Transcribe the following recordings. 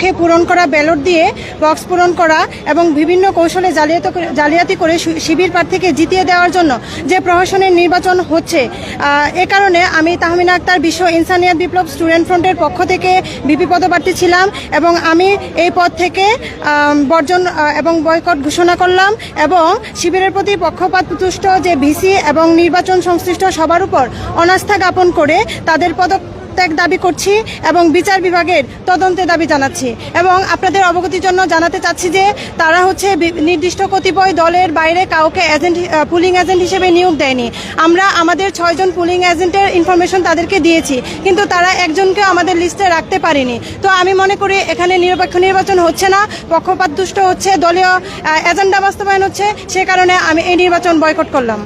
পক্ষে পূরণ করা ব্যালট দিয়ে বক্স পূরণ করা এবং বিভিন্ন কৌশলে জালিয়াত জালিয়াতি করে শিবির প্রার্থীকে জিতিয়ে দেওয়ার জন্য যে প্রহসনের নির্বাচন হচ্ছে এ কারণে আমি তাহমিনা আক্তার বিশ্ব ইনসানিয়াত বিপ্লব স্টুডেন্ট ফ্রন্টের পক্ষ থেকে বিপি পদপ্রার্থী ছিলাম এবং আমি এই পদ থেকে বর্জন এবং বয়কট ঘোষণা করলাম এবং শিবিরের প্রতি পক্ষপাতদুষ্ট যে ভিসি এবং নির্বাচন সংশ্লিষ্ট সবার উপর অনাস্থা জ্ঞাপন করে তাদের পদত্যাগ দাবি করছি এবং বিচার বিভাগের তদন্তে দাবি জানাচ্ছি এবং আপনাদের অবগতির জন্য জানাতে চাচ্ছি যে তারা হচ্ছে নির্দিষ্ট কতিপয় দলের বাইরে কাউকে এজেন্ট পুলিং এজেন্ট হিসেবে নিয়োগ দেয়নি। আমরা আমাদের ছয়জন পুলিং এজেন্টের ইনফরমেশন তাদেরকে দিয়েছি কিন্তু তারা একজনকে আমাদের লিস্টে রাখতে পারেনি। তো আমি মনে করি এখানে নিরপেক্ষ নির্বাচন হচ্ছে না পক্ষপাত দুষ্ট হচ্ছে দলীয় এজেন্ডা বাস্তবায়ন হচ্ছে সে কারণে আমি এই নির্বাচন বয়কট করলাম।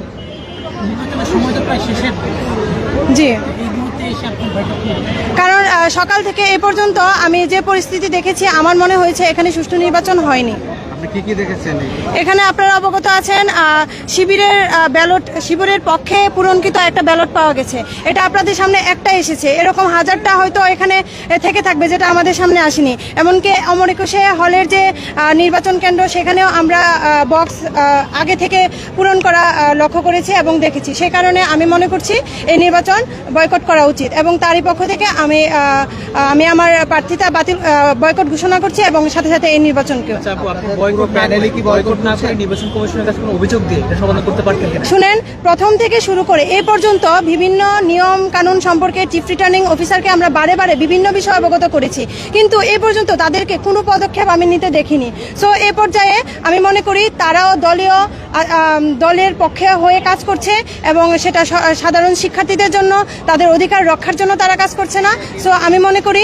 জি। কারণ সকাল থেকে এ পর্যন্ত আমি যে পরিস্থিতি দেখেছি আমার মনে হয়েছে এখানে সুষ্ঠু নির্বাচন হয়নি। এখানে আপনারা অবগত আছেন শিবিরের ব্যালট শিবিরের পক্ষে পূরণকৃত একটা ব্যালট পাওয়া গেছে। এটা আপনাদের সামনে একটা এসেছে। এরকম হাজারটা হয়তো এখানে থেকে থাকবে যেটা আমাদের সামনে আসেনি। এমনকি অমর একুশে হলের যে নির্বাচন কেন্দ্র সেখানেও আমরা বক্স আগে থেকে পূরণ করা লক্ষ্য করেছি এবং দেখেছি। সে কারণে আমি মনে করছি এই নির্বাচন বয়কট করা উচিত। এবং তারই পক্ষ থেকে আমি আমি আমার প্রার্থিতা বাতিল বয়কট ঘোষণা করছি এবং সাথে সাথে এই নির্বাচনকেও আচ্ছা শুনেন প্রথম থেকে শুরু করে এ পর্যন্ত বিভিন্ন নিয়ম কানুন সম্পর্কে চিফ রিটার্নিং অফিসারকে আমরা বারে বারে বিভিন্ন বিষয় অবগত করেছি। কিন্তু এ পর্যন্ত তাদেরকে কোনো পদক্ষেপ আমি নিতে দেখিনি। সো এ পর্যায়ে আমি মনে করি তারাও দলীয় দলের পক্ষে হয়ে কাজ করছে এবং সেটা সাধারণ শিক্ষার্থীদের জন্য তাদের অধিকার রক্ষার জন্য তারা কাজ করছে না। সো আমি মনে করি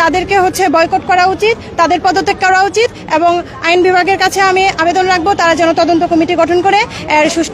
তাদেরকে হচ্ছে বয়কট করা উচিত, তাদের পদত্যাগ করা উচিত এবং আইন বিভাগের কাছে আমি আবেদন রাখব, তারা যেন তদন্ত কমিটি গঠন করে, এর সুষ্ঠু